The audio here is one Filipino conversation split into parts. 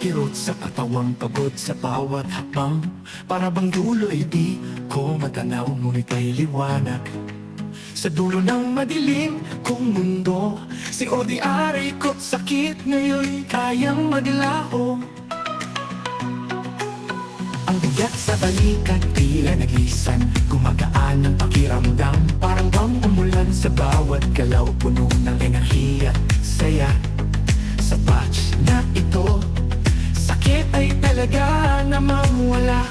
kirot sa katawang pagod sa bawat hakbang. Para bang dulo ay di ko matanaw Ngunit ay liwanag. Sa dulo ng madilim kong mundo Si Odi aray ko't sakit Ngayon kayang maglaho Ang bigat sa balikat tila nagisan Gumagaan talaga namang wala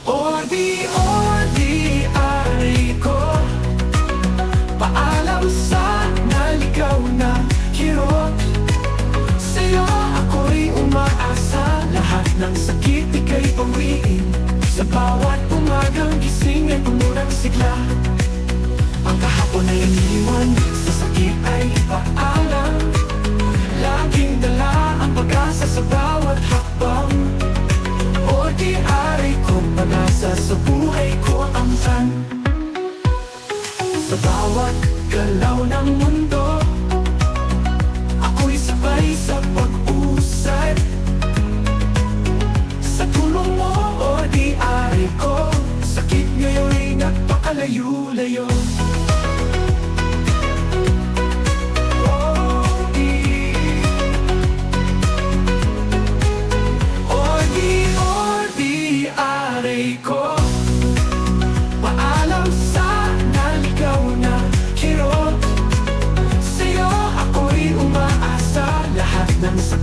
Ordi, ordi, ari ko. Paalam sa naligaw na kirot. Sa'yo ako'y umaasa. Lahat ng sakit ika'y pawiin Sa bawat umagang gising ay pumunang sigla sa buhay ko ang tan. Sa bawat galaw ng mundo Ako'y sabay sa pag-usad. Sa tulong mo o di aray ko Sakit ngayon'y nagpakalayo-layo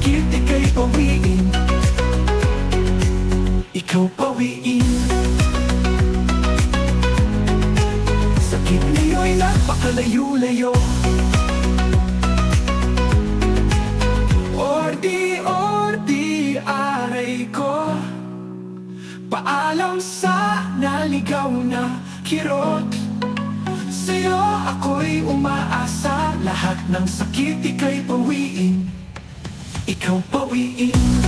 sakit ika'y pawiin Ikaw pawiin Sakit ngayo'y napakalayo-layo. Ordi, ordi, aray ko. Paalam sa naligaw na kirot. Sa'yo ako'y umaasa. Lahat ng sakit ika'y pawiin Ikaw pawiin